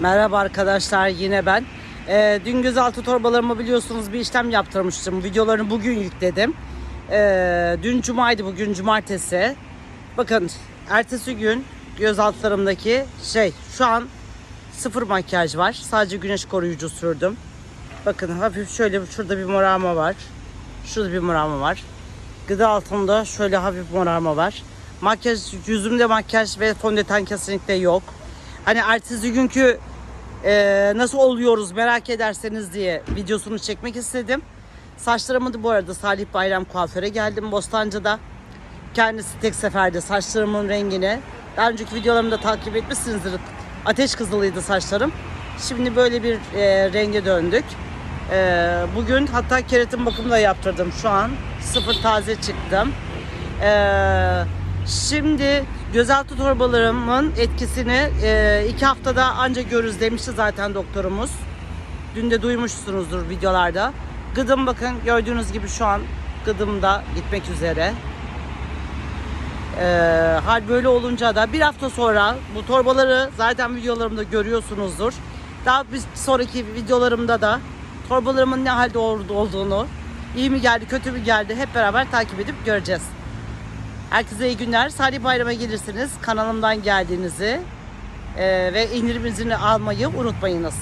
Merhaba arkadaşlar yine ben. Ee, dün gözaltı torbalarımı biliyorsunuz bir işlem yaptırmıştım. Videolarını bugün yükledim. Ee, dün cumaydı bugün cumartesi. Bakın ertesi gün gözaltılarımdaki şey şu an sıfır makyaj var. Sadece güneş koruyucu sürdüm. Bakın hafif şöyle şurada bir morarma var. Şurada bir morarma var. Gıda altında şöyle hafif morarma var. Makyaj, yüzümde makyaj ve fondöten kesinlikle yok. Hani ertesi günkü e, nasıl oluyoruz merak ederseniz diye videosunu çekmek istedim. Saçlarımı da bu arada Salih Bayram kuaföre geldim Bostancı'da. Kendisi tek seferde saçlarımın rengini. Daha önceki videolarımda takip etmişsinizdir. Ateş kızılıydı saçlarım. Şimdi böyle bir e, renge döndük. E, bugün hatta keratin bakımı da yaptırdım şu an. Sıfır taze çıktım. E, şimdi gözaltı torbalarımın etkisini e, iki haftada ancak görürüz demişti zaten doktorumuz. Dün de duymuşsunuzdur videolarda. Gıdım bakın gördüğünüz gibi şu an gıdımda gitmek üzere. Ee, hal böyle olunca da bir hafta sonra bu torbaları zaten videolarımda görüyorsunuzdur. Daha bir sonraki videolarımda da torbalarımın ne halde ol- olduğunu, iyi mi geldi, kötü mü geldi hep beraber takip edip göreceğiz. Herkese iyi günler. Salih Bayram'a gelirsiniz kanalımdan geldiğinizi e, ve indiriminizi almayı unutmayınız.